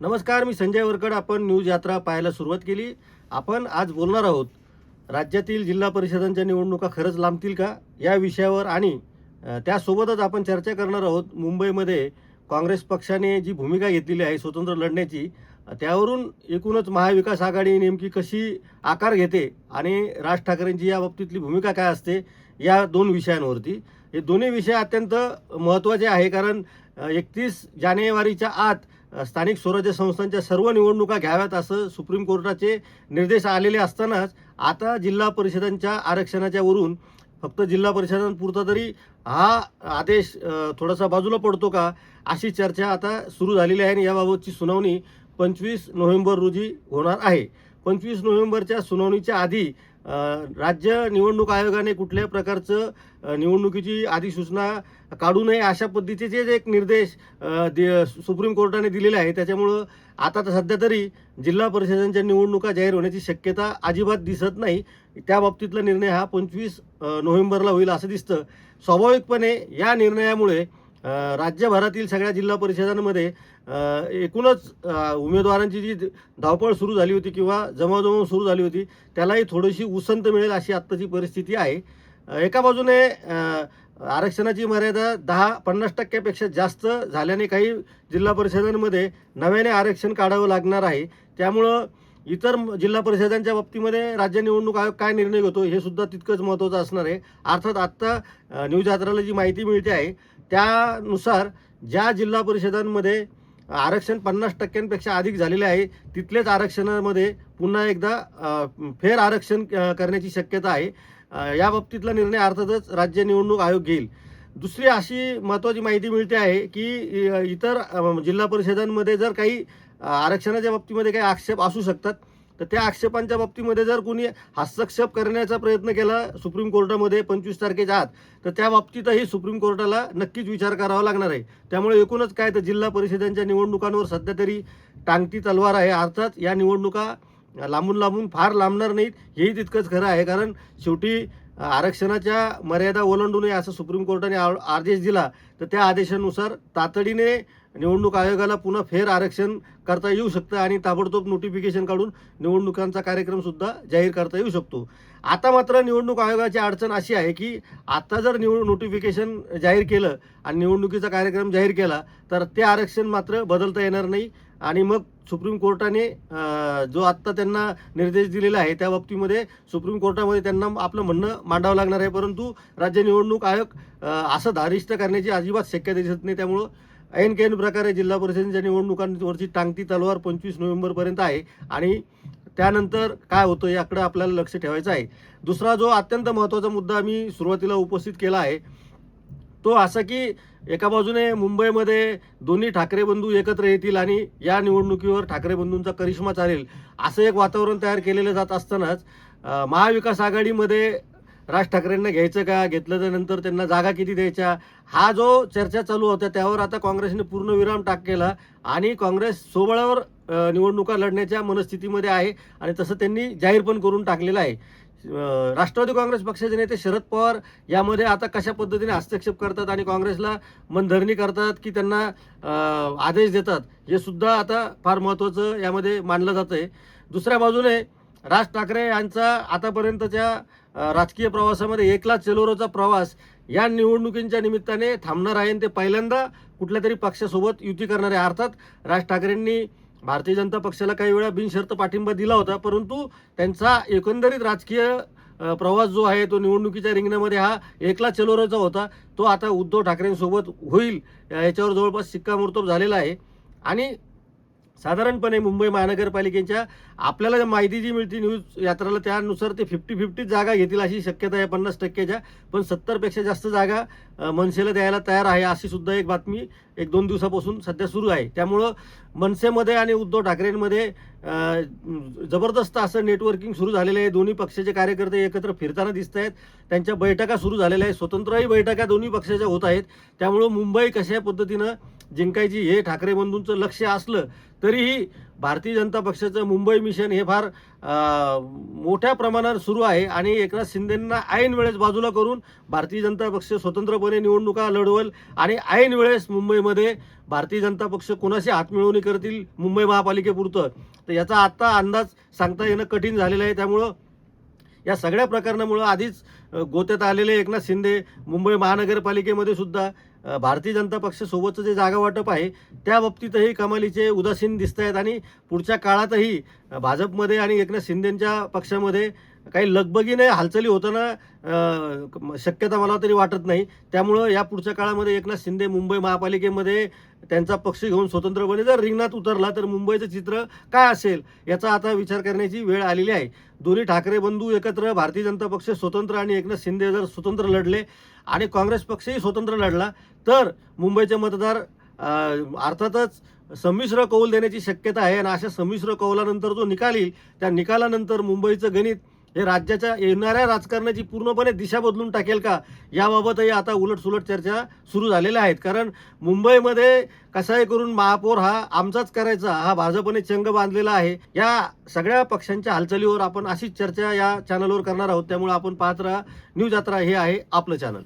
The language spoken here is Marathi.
नमस्कार मी संजय वरकड. आपण न्यूज यात्रा पाहायला सुरुवात केली. आपण आज बोलणार आहोत राज्यातील जिल्हा परिषदांच्या निवडणुका खरंच लांबतील का? या विषयावर आणि त्यासोबतच आपण चर्चा करणार आहोत मुंबईमध्ये काँग्रेस पक्षाने जी भूमिका घेतलेली आहे स्वतंत्र लढण्याची त्यावरून एकूणच महाविकास आघाडी नेमकी कशी आकार घेते आणि राज ठाकरेंची या बाबतीतली भूमिका काय असते या दोन विषयांवरती. हे दोन्ही विषय अत्यंत महत्त्वाचे आहे कारण एकतीस जानेवारीच्या आत स्थानिक स्वराज्य संस्थांच्या सर्व निवडणुका घ्याव्यात असं सुप्रीम कोर्टाचे निर्देश आलेले असतानाच आता जिल्हा परिषदांच्या आरक्षणाच्या वरून फक्त जिल्हा परिषदांपुरता तरी हा आदेश थोडासा बाजूला पडतो का अशी चर्चा आता सुरू झालेली आहे आणि याबाबतची सुनावणी पंचवीस नोव्हेंबर रोजी होणार आहे. पंचवीस नोव्हेंबरच्या सुनावणीच्या आधी राज्य निवडणूक आयोगाने कुठल्याही प्रकारचं निवडणुकीची अधिसूचना काढू नये अशा पद्धतीचे जे एक निर्देश दि- सुप्रीम कोर्टाने दिलेले आहे. त्याच्यामुळं आता तर सध्या तरी जिल्हा परिषदांच्या निवडणुका जाहीर होण्याची शक्यता अजिबात दिसत नाही. त्या बाबतीतला निर्णय हा पंचवीस नोव्हेंबरला होईल असं दिसतं. स्वाभाविकपणे या निर्णयामुळे राज्यभरातील सगळ्या जिल्हा परिषदांमध्ये एकूणच उमेदवारांची जी धावपळ सुरू झाली होती किंवा जमावजमाव सुरू झाली होती त्यालाही थोडीशी उसंत मिळेल अशी आत्ताची परिस्थिती आहे. एका बाजूने आरक्षणाची मर्यादा दहा पन्नास टक्क्यापेक्षा जास्त झाल्याने काही जिल्हा परिषदांमध्ये नव्याने आरक्षण काढावं लागणार आहे. त्यामुळं इतर जिल्हा परिषदांच्या बाबतीमध्ये राज्य निवडणूक आयोग काय निर्णय घेतो हे सुद्धा तितकंच महत्त्वाचं असणार आहे. अर्थात आत्ता न्यूज यात्राला जी माहिती मिळते आहे त्यानुसार ज्या जिल्हा परिषदांमध्ये आरक्षण पन्नास टक्क्यांपेक्षा अधिक झालेले आहे तिथलेच आरक्षणामध्ये पुन्हा एकदा फेर आरक्षण करण्याची शक्यता आहे. या बाबतीतला निर्णय अर्थातच राज्य निवडणूक आयोग घेईल. दुसरी अशी महत्त्वाची माहिती मिळते आहे की इतर जिल्हा परिषदांमध्ये जर काही आरक्षणाच्या बाबतीमध्ये काही आक्षेप असू शकतात तर त्या आक्षेपांच्या बाबतीमध्ये जर कोणी हस्तक्षेप करण्याचा प्रयत्न केला सुप्रीम कोर्टामध्ये पंचवीस तारखेच्या आत तर त्या बाबतीतही सुप्रीम कोर्टाला नक्कीच विचार करावा लागणार आहे. त्यामुळे एकूणच काय तर जिल्हा परिषदांच्या निवडणुकांवर सध्या तरी टांगती तलवार आहे. अर्थात या निवडणुका लांबून लांबून फार लांबणार नाहीत. हेही तितकंच खरं आहे. कारण शेवटी आरक्षणाच्या मर्यादा ओलांडू नये असं सुप्रीम कोर्टाने आ- आदेश दिला तर त्या आदेशानुसार तातडीने निवडणूक आयोगाला पुन्हा फेर आरक्षण करता येऊ शकतं आणि ताबडतोब नोटिफिकेशन काढून निवडणुकांचा कार्यक्रम सुद्धा जाहीर करता येऊ शकतो. आता मात्र निवडणूक आयोगाची अडचण अशी आहे की आता जर निवड नोटिफिकेशन जाहीर केलं आणि निवडणुकीचा कार्यक्रम जाहीर केला तर ते आरक्षण मात्र बदलता येणार नाही. आणि मग सुप्रीम कोर्टाने जो आत्ता त्यांना निर्देश दिलेला आहे त्या बाबतीमध्ये सुप्रीम कोर्टामध्ये त्यांना आपलं म्हणणं मांडावं लागणार आहे. परंतु राज्य निवडणूक आयोग असं धारिष्ट करण्याची अजिबात शक्यता दिसत नाही. त्यामुळं ऐन कैन प्रकारे जिल्हा परिषदेच्या निवडणुकांवरची टांगती तलवार पंचवीस नोव्हेंबरपर्यंत आहे. आणि त्यानंतर काय होतं याकडे आपल्याला लक्ष ठेवायचं आहे. दुसरा जो अत्यंत महत्त्वाचा मुद्दा मी सुरुवातीला उपस्थित केला आहे तो असा की एका बाजूने मुंबईमध्ये दोन्ही ठाकरे बंधू एकत्र येतील आणि या निवडणुकीवर ठाकरे बंधूंचा करिश्मा चालेल असं एक वातावरण तयार केलेलं जात असतानाच महाविकास आघाडीमध्ये राज ठाकरेंना घ्यायचं का? घेतलं तर नंतर त्यांना जागा किती द्यायच्या? हा जो चर्चा चालू होत्या त्यावर आता काँग्रेसने पूर्ण विराम टाक केला आणि काँग्रेस सोबळावर निवडणुका लढण्याच्या मनस्थितीमध्ये आहे आणि तसं त्यांनी जाहीर पण करून टाकलेलं आहे. राष्ट्रवादी काँग्रेस पक्षाचे नेते शरद पवार यामध्ये आता कशा पद्धतीने हस्तक्षेप करतात आणि काँग्रेसला मनधरणी करतात की त्यांना आदेश देतात हे सुद्धा आता फार महत्त्वाचं यामध्ये मानलं जातं आहे दुसऱ्या बाजूने राज ठाकरे यांचा आतापर्यंतच्या राजकीय प्रवासामध्ये एक लाख चेलोरोचा प्रवास या निवडणुकींच्या निमित्ताने थांबणार आहे. ते पहिल्यांदा कुठल्या तरी पक्षासोबत युती करणार आहे. अर्थात राज ठाकरेंनी भारतीय जनता पक्षाला काही वेळा बिनशर्त पाठिंबा दिला होता. परंतु त्यांचा एकंदरीत राजकीय प्रवास जो आहे तो निवडणुकीच्या रिंगणामध्ये हा एकला चलोराचा होता. तो आता उद्धव ठाकरेंसोबत होईल याच्यावर जवळपास शिक्कामोर्तब झालेला आहे. आणि साधारणपणे मुंबई महानगरपालिकेच्या आपल्याला माहिती जी मिळते न्यूज यात्राला त्यानुसार ते फिफ्टी फिफ्टी जागा घेतील अशी शक्यता आहे पन्नास टक्क्याच्या. पण सत्तरपेक्षा जास्त जागा मनसेला द्यायला तयार आहे अशी सुद्धा एक बातमी एक दोन दिवसापासून सध्या सुरू आहे. त्यामुळं मनसेमध्ये आणि उद्धव ठाकरेंमध्ये जबरदस्त असं नेटवर्किंग सुरू झालेलं आहे. दोन्ही पक्षाचे कार्यकर्ते एकत्र फिरताना दिसत आहेत त्यांच्या बैठका सुरू झालेल्या आहेत. स्वतंत्रही बैठका दोन्ही पक्षाच्या होत आहेत. त्यामुळं मुंबई कशा पद्धतीनं जिंकायची हे ठाकरे बंधूंचं लक्ष असलं तरीही भारतीय जनता पक्षाचं मुंबई मिशन हे फार मोठ्या प्रमाणात सुरू आहे. आणि एकनाथ शिंदेंना ऐन वेळेस बाजूला करून भारतीय जनता पक्ष स्वतंत्रपणे निवडणुका लढवल आणि ऐन वेळेस मुंबईमध्ये भारतीय जनता पक्ष कोणाशी हातमिळवणी करतील मुंबई महापालिकेपुरतं. तर याचा आत्ता अंदाज सांगता येणं कठीण झालेलं आहे. त्यामुळं या सगळ्या प्रकरणामुळं आधीच गोत्यात आलेले एकनाथ शिंदे मुंबई महानगरपालिकेमध्ये सुद्धा भारतीय जनता पक्षासोबतचं जे जागा वाटप आहे त्या बाबतीतही कमालीचे उदासीन दिसत आहेत आणि पुढच्या काळातही भाजपमध्ये आणि एकनाथ शिंदेंच्या पक्षामध्ये काही लगबगीने हालचाली होताना शक्यता मला तरी वाटत नाही. त्यामुळं या पुढच्या काळामध्ये एकनाथ शिंदे मुंबई महापालिकेमध्ये त्यांचा पक्ष घेऊन स्वतंत्रपणे जर रिंगणात उतरला तर मुंबईचं चित्र काय असेल याचा आता विचार करण्याची वेळ आलेली आहे. दोन्ही ठाकरे बंधू एकत्र भारतीय जनता पक्ष स्वतंत्र आणि एकनाथ शिंदे जर स्वतंत्र लढले आणि काँग्रेस पक्षही स्वतंत्र लढला तर मुंबईचे मतदार अर्थातच संमिश्र कौल देण्याची शक्यता आहे. आणि अशा संमिश्र कौलानंतर जो निकाल येईल त्या निकालानंतर मुंबईचं गणित हे राज्याच्या येणाऱ्या राजकारणाची पूर्णपणे दिशा बदलून टाकेल का? याबाबतही आता उलटसुलट चर्चा सुरू झालेल्या आहेत. कारण मुंबईमध्ये कसाही करून महापौर हा आमचाच करायचा हा भाजपने चंग बांधलेला आहे. या सगळ्या पक्षांच्या हालचालीवर आपण अशीच चर्चा या चॅनलवर करणार आहोत. त्यामुळे आपण पाहत राहा. न्यूज यात्रा हे आहे आपलं चॅनल